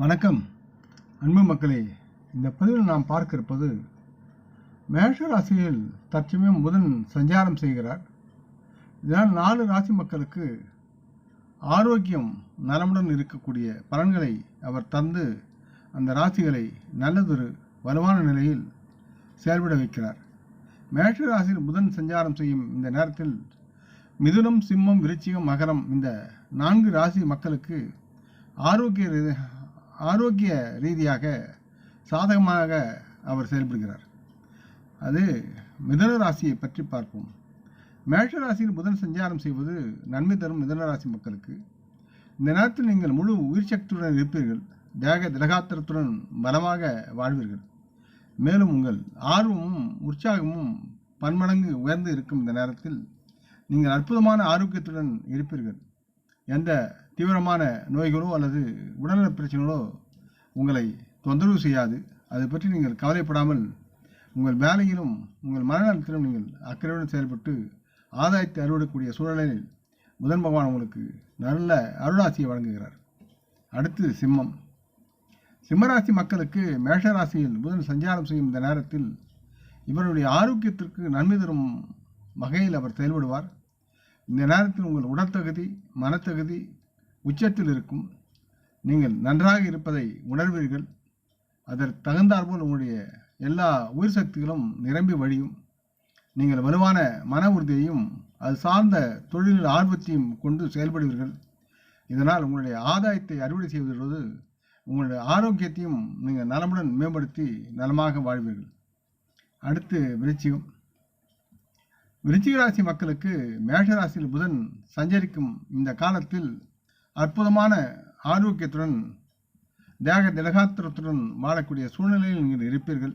வணக்கம். அன்பு மக்களே இந்த பதிவில் நாம் பார்க்க இருப்பது மேஷ ராசியில் தற்சமயம் புதன் சஞ்சாரம் செய்கிறார். இதனால் நாலு ராசி மக்களுக்கு ஆரோக்கியம் நலமுடன் இருக்கக்கூடிய பலன்களை அவர் தந்து அந்த ராசிகளை நல்லதொரு வலுவான நிலையில் செயல்பட வைக்கிறார். மேஷ ராசியில் புதன் சஞ்சாரம் செய்யும் இந்த நேரத்தில் மிதுனம் சிம்மம் விருச்சிகம் மகரம் இந்த நான்கு ராசி மக்களுக்கு ஆரோக்கிய ஆரோக்கிய ரீதியாக சாதகமாக அவர் செயல்படுகிறார். அது மிதன ராசியை பற்றி பார்ப்போம். மேஷ ராசியில் புதன் சஞ்சாரம் செய்வது நன்மை தரும் மிதன ராசி மக்களுக்கு. இந்த நேரத்தில் நீங்கள் முழு உயிர் சக்தியுடன் இருப்பீர்கள். தேக திரகாத்திரத்துடன் பலமாக வாழ்வீர்கள். மேலும் உங்கள் ஆர்வமும் உற்சாகமும் பன்மடங்கு உயர்ந்து இருக்கும் இந்த நேரத்தில் நீங்கள் அற்புதமான ஆரோக்கியத்துடன் இருப்பீர்கள். எந்த தீவிரமான நோய்களோ அல்லது உடல்நலப் பிரச்சனைகளோ உங்களை தொந்தரவு செய்யாது. அதை பற்றி நீங்கள் கவலைப்படாமல் உங்கள் வேலையிலும் உங்கள் மனநலத்திலும் நீங்கள் அக்கறையுடன் செயல்பட்டு ஆதாயத்தை அறுவடைக்கூடிய சூழலில் புதன் பகவான் உங்களுக்கு நல்ல அருளாசியை வழங்குகிறார். அடுத்து சிம்மம். சிம்மராசி மக்களுக்கு மேஷராசியில் புதன் சஞ்சாரம் செய்யும் இந்த நேரத்தில் இவருடைய ஆரோக்கியத்திற்கு நன்மை தரும் வகையில் அவர் செயல்படுவார். இந்த நேரத்தில் உங்கள் உடல் தகுதி மனத்தகுதி உச்சத்தில் இருக்கும் நீங்கள் நன்றாக இருப்பதை உணர்வீர்கள். அதற்கு தகுந்தாற்போல் உங்களுடைய எல்லா உயிர் சக்திகளும் நிரம்பி வழியும். நீங்கள் வலுவான மன உறுதியையும் அது சார்ந்த தொழில் ஆர்வத்தையும் கொண்டு செயல்படுவீர்கள். இதனால் உங்களுடைய ஆதாயத்தை அறுவடை செய்வதோடு உங்களுடைய ஆரோக்கியத்தையும் நீங்கள் நலமுடன் மேம்படுத்தி நலமாக வாழ்வீர்கள். அடுத்து விருச்சிகம். விருச்சிக ராசி மக்களுக்கு மேஷராசியில் புதன் சஞ்சரிக்கும் இந்த காலத்தில் அற்புதமான ஆரோக்கியத்துடன் தேக திலகாத்திரத்துடன் வாழக்கூடிய சூழ்நிலையில் நீங்கள் இருப்பீர்கள்.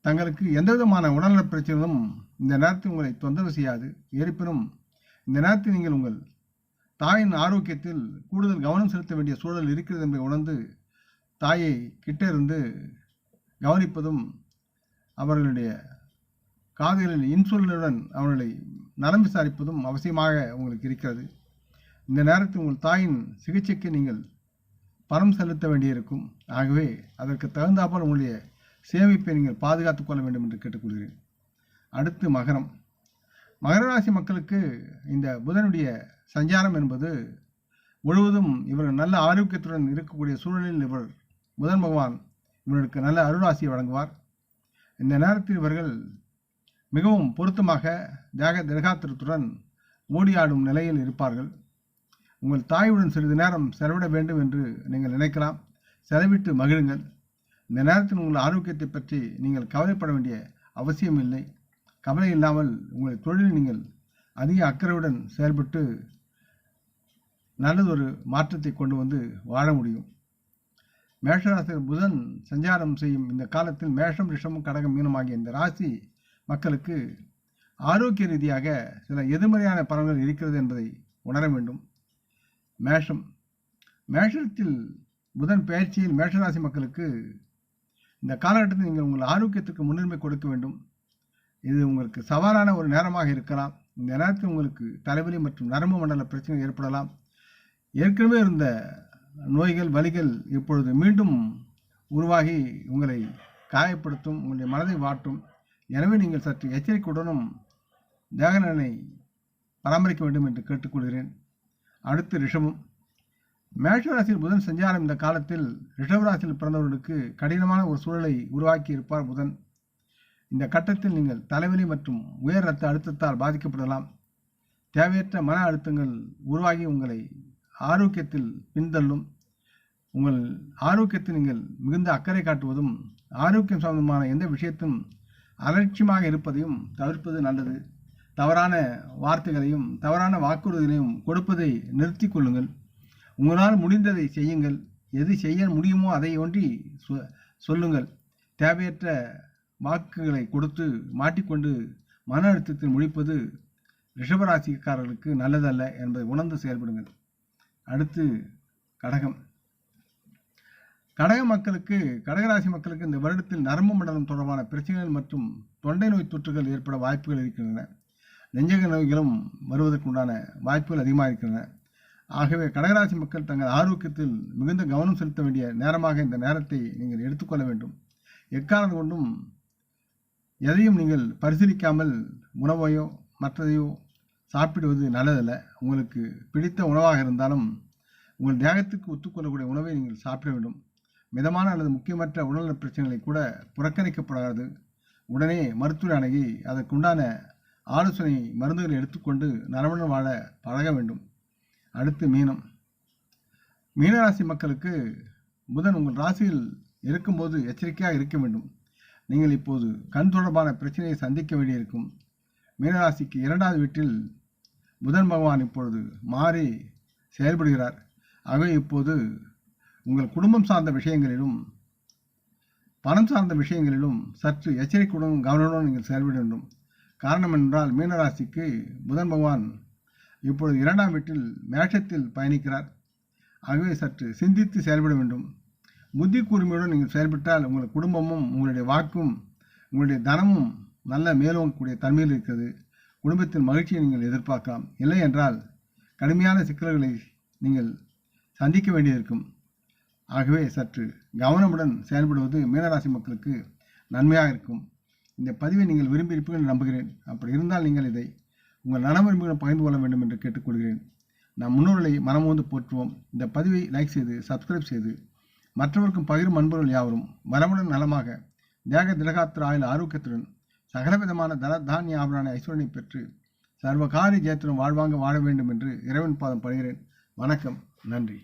தங்களுக்கு எந்த விதமான உடல்நலப் பிரச்சனைகளும் இந்த நேரத்தில் உங்களை தொந்தரவு செய்யாது. இருப்பினும் இந்த நேரத்தில் நீங்கள் உங்கள் தாயின் ஆரோக்கியத்தில் கூடுதல் கவனம் செலுத்த வேண்டிய சூழல் இருக்கிறது என்பதை உணர்ந்து தாயை கிட்ட இருந்து கவனிப்பதும் அவர்களுடைய காதுகளில் இன்சுலினுடன் அவர்களை நலம் விசாரிப்பதும் அவசியமாக உங்களுக்கு இருக்கிறது. இந்த நேரத்தில் உங்கள் தாயின் சிகிச்சைக்கு நீங்கள் பணம் செலுத்த வேண்டியிருக்கும். ஆகவே அதற்கு தகுந்தாப்போல் உங்களுடைய சேமிப்பை நீங்கள் பாதுகாத்துக் கொள்ள வேண்டும் என்று கேட்டுக்கொள்கிறேன். அடுத்து மகரம். மகர ராசி மக்களுக்கு இந்த புதனுடைய சஞ்சாரம் என்பது முழுவதும் இவர் நல்ல ஆரோக்கியத்துடன் இருக்கக்கூடிய சூழலில் இவர் புதன் பகவான் இவர்களுக்கு நல்ல அருளாசியை வழங்குவார். இந்த நேரத்தில் இவர்கள் மிகவும் பொருத்தமாக தியாக திரகாத்திரத்துடன் ஓடியாடும் நிலையில் இருப்பார்கள். உங்கள் தாயுடன் சிறிது நேரம் செலவிட வேண்டும் என்று நீங்கள் நினைக்கலாம். செலவிட்டு மகிழுங்கள். இந்த நேரத்தில் உங்கள் ஆரோக்கியத்தை பற்றி நீங்கள் கவலைப்பட வேண்டிய அவசியம் இல்லை. கவலை இல்லாமல் உங்கள் தொழிலில் நீங்கள் அதிக அக்கறையுடன் செயல்பட்டு நல்லதொரு மாற்றத்தை கொண்டு வந்து வாழ முடியும். மேஷராசியில் புதன் சஞ்சாரம் செய்யும் இந்த காலத்தில் மேஷம் ரிஷமும் கடகம் மீனம் ஆகிய இந்த ராசி மக்களுக்கு ஆரோக்கிய ரீதியாக சில எதிர்மறையான பலன்கள் இருக்கிறது என்பதை உணர வேண்டும். மேஷம். மேஷத்தில் புதன் பயிற்சியில் மேஷராசி மக்களுக்கு இந்த காலகட்டத்தில் நீங்கள் உங்கள் ஆரோக்கியத்துக்கு முன்னுரிமை கொடுக்க வேண்டும். இது உங்களுக்கு சவாலான ஒரு நேரமாக இருக்கலாம். இந்த நேரத்தில் உங்களுக்கு தலைவலி மற்றும் நரம்பு மண்டல பிரச்சனை ஏற்படலாம். ஏற்கனவே இருந்த நோய்கள் வலிகள் இப்பொழுது மீண்டும் உருவாகி உங்களை காயப்படுத்தும் உங்களுடைய மனதை வாட்டும். எனவே நீங்கள் சற்று எச்சரிக்கையுடனும் தேகநலனை பராமரிக்க வேண்டும் என்று கேட்டுக்கொள்கிறேன். அடுத்து ரிஷபம். மேஷராசியில் புதன் சஞ்சாரம் இந்த காலத்தில் ரிஷபராசியில் பிறந்தவர்களுக்கு கடினமான ஒரு சூழலை உருவாக்கி இருப்பார் புதன். இந்த கட்டத்தில் நீங்கள் தலைவலி மற்றும் உயர் ரத்த அழுத்தத்தால் பாதிக்கப்படலாம். தேவையற்ற மன அழுத்தங்கள் உருவாகி உங்களை ஆரோக்கியத்தில் பின்தள்ளும். உங்கள் ஆரோக்கியத்தில் நீங்கள் மிகுந்த அக்கறை காட்டுவதும் ஆரோக்கியம் சம்பந்தமான எந்த விஷயத்தும் அலட்சியமாக இருப்பதையும் தவிர்ப்பது நல்லது. தவறான வார்த்தைகளையும் தவறான வாக்குறுதிகளையும் கொடுப்பதை நிறுத்தி கொள்ளுங்கள். உங்களால் முடிந்ததை செய்யுங்கள். எது செய்ய முடியுமோ அதை ஒன்றி சொ- சொல்லுங்கள். தேவையற்ற வாக்குகளை கொடுத்து மாட்டிக்கொண்டு மன அழுத்தத்தில் முடிப்பது ரிஷபராசிக்காரர்களுக்கு நல்லதல்ல என்பதை உணர்ந்து செயல்படுங்கள். அடுத்து கடகம். கடக மக்களுக்கு கடகராசி மக்களுக்கு இந்த வருடத்தில் நரம்பு மண்டலம் தொடர்பான பிரச்சனைகள் மற்றும் தொண்டை நோய் தொற்றுகள் ஏற்பட வாய்ப்புகள் இருக்கின்றன. நெஞ்சக நோய்களும் வருவதற்குண்டான வாய்ப்புகள் அதிகமாக இருக்கின்றன. ஆகவே கடகராசி மக்கள் தங்கள் ஆரோக்கியத்தில் மிகுந்த கவனம் செலுத்த வேண்டிய நேரமாக இந்த நேரத்தை நீங்கள் எடுத்துக்கொள்ள வேண்டும். எக்காரணம் கொண்டும் எதையும் நீங்கள் பரிசீலிக்காமல் உணவையோ மற்றதையோ சாப்பிடுவது நல்லதல்ல. உங்களுக்கு பிடித்த உணவாக இருந்தாலும் உங்கள் தேகத்துக்கு ஒத்துக்கொள்ளக்கூடிய உணவை நீங்கள் சாப்பிட வேண்டும். மிதமான அல்லது முக்கியமற்ற உடல்நல பிரச்சனைகளை கூட புறக்கணிக்கப்படாது. உடனே மருத்துவரை அணுகி அதற்குண்டான ஆலோசனை மருந்துகளை எடுத்துக்கொண்டு நலமுடன் வாழ பழக வேண்டும். அடுத்து மீனம். மீனராசி மக்களுக்கு புதன் உங்கள் ராசியில் இருக்கும்போது எச்சரிக்கையாக இருக்க வேண்டும். நீங்கள் இப்போது கண் தொடர்பான பிரச்சனையை சந்திக்க வேண்டியிருக்கும். மீனராசிக்கு இரண்டாவது வீட்டில் புதன் பகவான் இப்பொழுது மாறி செயல்படுகிறார். ஆகவே இப்போது உங்கள் குடும்பம் சார்ந்த விஷயங்களிலும் பணம் சார்ந்த விஷயங்களிலும் சற்று எச்சரிக்கையுடன் கவனமுடன் நீங்கள் செயல்பட வேண்டும். காரணம் என்றால் மீனராசிக்கு புதன் பகவான் இப்பொழுது இரண்டாம் வீட்டில் மேஷத்தில் பயணிக்கிறார். ஆகவே சற்று சிந்தித்து செயல்பட வேண்டும். புத்தி கூர்மையுடன் நீங்கள் செயல்பட்டால் உங்கள் குடும்பமும் உங்களுடைய வாக்கும் உங்களுடைய தனமும் நல்ல மேலோங்கக்கூடிய தன்மையில் இருக்கிறது. குடும்பத்தின் மகிழ்ச்சியை நீங்கள் எதிர்பார்க்கலாம். இல்லை என்றால் கடுமையான சிக்கல்களை நீங்கள் சந்திக்க வேண்டியிருக்கும். ஆகவே சற்று கவனமுடன் செயல்படுவது மீனராசி மக்களுக்கு நன்மையாக இருக்கும். இந்த பதிவை நீங்கள் விரும்பியிருப்பீர்கள் நம்புகிறேன். அப்படி இருந்தால் நீங்கள் இதை உங்கள் நலவிரும்பிகளும் பகிர்ந்து கொள்ள வேண்டும் என்று கேட்டுக்கொள்கிறேன். நம் முன்னோர்களை மனமோந்து போற்றுவோம். இந்த பதிவை லைக் செய்து சப்ஸ்கிரைப் செய்து மற்றவருக்கும் பகிரும் அன்பர்கள் யாவரும் வரமுடன் நலமாக தேக திலகாத்திர ஆயுள் ஆரோக்கியத்துடன் சகலவிதமான தன தானிய ஆபரான ஐஸ்வரனை பெற்று சர்வகாரி ஜெயத்துடன் வாழ்வாங்க வாழ வேண்டும் என்று இறைவன் பாதம் படுகிறேன். வணக்கம். நன்றி.